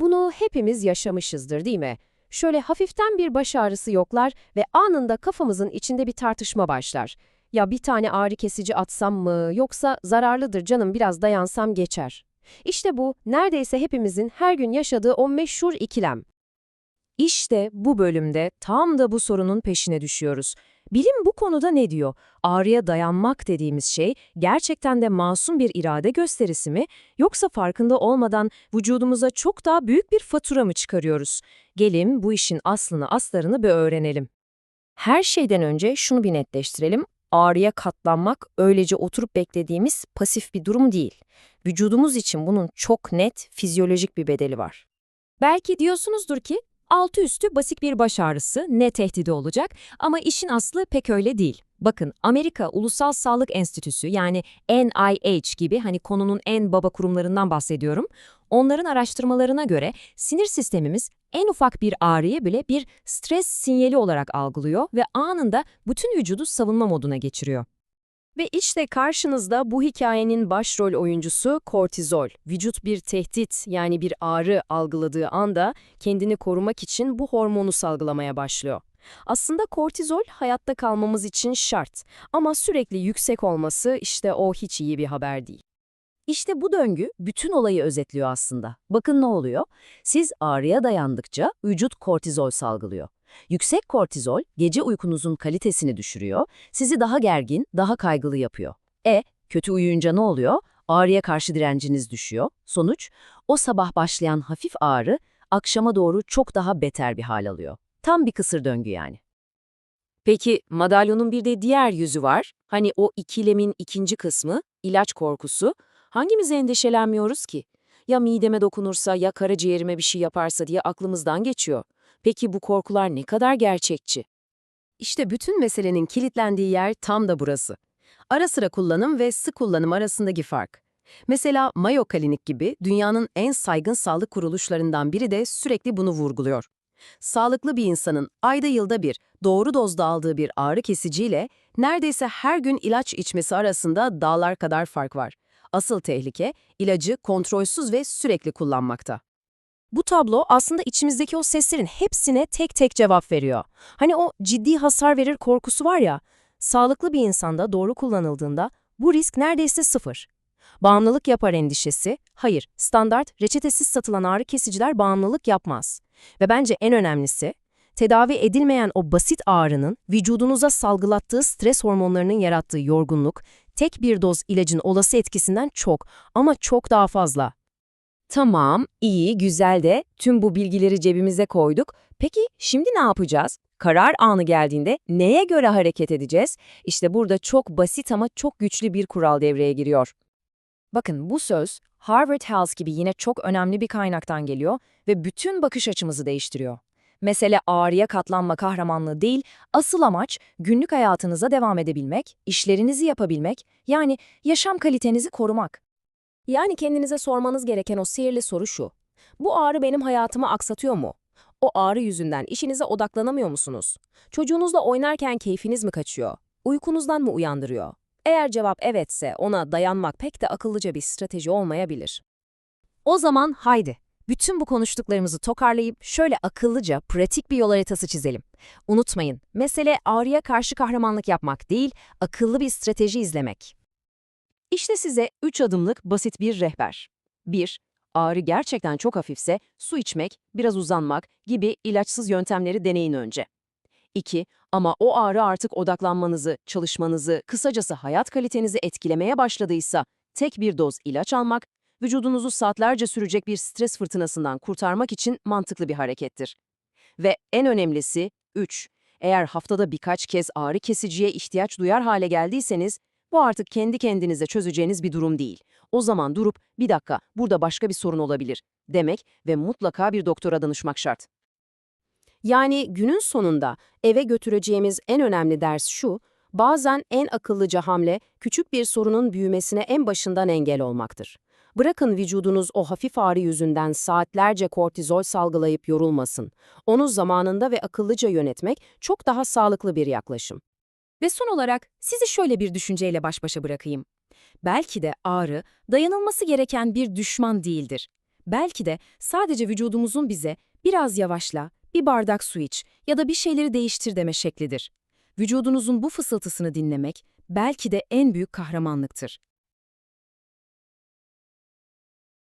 Bunu hepimiz yaşamışızdır değil mi? Şöyle hafiften bir baş ağrısı yoklar ve anında kafamızın içinde bir tartışma başlar. Ya bir tane ağrı kesici atsam mı yoksa zararlıdır canım biraz dayansam geçer. İşte bu neredeyse hepimizin her gün yaşadığı o meşhur ikilem. İşte bu bölümde tam da bu sorunun peşine düşüyoruz. Bilim bu konuda ne diyor? Ağrıya dayanmak dediğimiz şey gerçekten de masum bir irade gösterisi mi yoksa farkında olmadan vücudumuza çok daha büyük bir fatura mı çıkarıyoruz? Gelin bu işin aslını aslarını bir öğrenelim. Her şeyden önce şunu bir netleştirelim. Ağrıya katlanmak öylece oturup beklediğimiz pasif bir durum değil. Vücudumuz için bunun çok net fizyolojik bir bedeli var. Belki diyorsunuzdur ki altı üstü basit bir baş ağrısı ne tehdidi olacak ama işin aslı pek öyle değil. Bakın Amerika Ulusal Sağlık Enstitüsü yani NIH gibi hani konunun en baba kurumlarından bahsediyorum. Onların araştırmalarına göre sinir sistemimiz en ufak bir ağrıyı bile bir stres sinyali olarak algılıyor ve anında bütün vücudu savunma moduna geçiriyor. Ve işte karşınızda bu hikayenin başrol oyuncusu kortizol. Vücut bir tehdit yani bir ağrı algıladığı anda kendini korumak için bu hormonu salgılamaya başlıyor. Aslında kortizol hayatta kalmamız için şart ama sürekli yüksek olması işte o hiç iyi bir haber değil. İşte bu döngü bütün olayı özetliyor aslında. Bakın ne oluyor? Siz ağrıya dayandıkça vücut kortizol salgılıyor. Yüksek kortizol gece uykunuzun kalitesini düşürüyor, sizi daha gergin, daha kaygılı yapıyor. E, kötü uyuyunca ne oluyor? Ağrıya karşı direnciniz düşüyor. Sonuç, o sabah başlayan hafif ağrı akşama doğru çok daha beter bir hal alıyor. Tam bir kısır döngü yani. Peki madalyonun bir de diğer yüzü var. Hani o ikilemin ikinci kısmı, ilaç korkusu. Hangimiz endişelenmiyoruz ki? Ya mideme dokunursa ya karaciğerime bir şey yaparsa diye aklımızdan geçiyor. Peki bu korkular ne kadar gerçekçi? İşte bütün meselenin kilitlendiği yer tam da burası. Ara sıra kullanım ve sık kullanım arasındaki fark. Mesela Mayo Klinik gibi dünyanın en saygın sağlık kuruluşlarından biri de sürekli bunu vurguluyor. Sağlıklı bir insanın ayda yılda bir doğru dozda aldığı bir ağrı kesiciyle neredeyse her gün ilaç içmesi arasında dağlar kadar fark var. Asıl tehlike ilacı kontrolsüz ve sürekli kullanmakta. Bu tablo aslında içimizdeki o seslerin hepsine tek tek cevap veriyor. Hani o ciddi hasar verir korkusu var ya, sağlıklı bir insanda doğru kullanıldığında bu risk neredeyse sıfır. Bağımlılık yapar endişesi, hayır, standart, reçetesiz satılan ağrı kesiciler bağımlılık yapmaz. Ve bence en önemlisi, tedavi edilmeyen o basit ağrının vücudunuza salgılattığı stres hormonlarının yarattığı yorgunluk, tek bir doz ilacın olası etkisinden çok ama çok daha fazla. Tamam, iyi, güzel de tüm bu bilgileri cebimize koyduk. Peki şimdi ne yapacağız? Karar anı geldiğinde neye göre hareket edeceğiz? İşte burada çok basit ama çok güçlü bir kural devreye giriyor. Bakın bu söz Harvard Health gibi yine çok önemli bir kaynaktan geliyor ve bütün bakış açımızı değiştiriyor. Mesele ağrıya katlanma kahramanlığı değil, asıl amaç günlük hayatınıza devam edebilmek, işlerinizi yapabilmek, yani yaşam kalitenizi korumak. Yani kendinize sormanız gereken o sihirli soru şu. Bu ağrı benim hayatımı aksatıyor mu? O ağrı yüzünden işinize odaklanamıyor musunuz? Çocuğunuzla oynarken keyfiniz mi kaçıyor? Uykunuzdan mı uyandırıyor? Eğer cevap evetse ona dayanmak pek de akıllıca bir strateji olmayabilir. O zaman haydi, bütün bu konuştuklarımızı tokarlayıp şöyle akıllıca, pratik bir yol haritası çizelim. Unutmayın, mesele ağrıya karşı kahramanlık yapmak değil, akıllı bir strateji izlemek. İşte size 3 adımlık basit bir rehber. 1. Ağrı gerçekten çok hafifse su içmek, biraz uzanmak gibi ilaçsız yöntemleri deneyin önce. 2. Ama o ağrı artık odaklanmanızı, çalışmanızı, kısacası hayat kalitenizi etkilemeye başladıysa tek bir doz ilaç almak, vücudunuzu saatlerce sürecek bir stres fırtınasından kurtarmak için mantıklı bir harekettir. Ve en önemlisi 3. Eğer haftada birkaç kez ağrı kesiciye ihtiyaç duyar hale geldiyseniz, bu artık kendi kendinize çözeceğiniz bir durum değil. O zaman durup bir dakika burada başka bir sorun olabilir demek ve mutlaka bir doktora danışmak şart. Yani günün sonunda eve götüreceğimiz en önemli ders şu, bazen en akıllıca hamle küçük bir sorunun büyümesine en başından engel olmaktır. Bırakın vücudunuz o hafif ağrı yüzünden saatlerce kortizol salgılayıp yorulmasın. Onu zamanında ve akıllıca yönetmek çok daha sağlıklı bir yaklaşım. Ve son olarak sizi şöyle bir düşünceyle baş başa bırakayım. Belki de ağrı dayanılması gereken bir düşman değildir. Belki de sadece vücudumuzun bize biraz yavaşla, bir bardak su iç ya da bir şeyleri değiştir deme şeklidir. Vücudunuzun bu fısıltısını dinlemek belki de en büyük kahramanlıktır.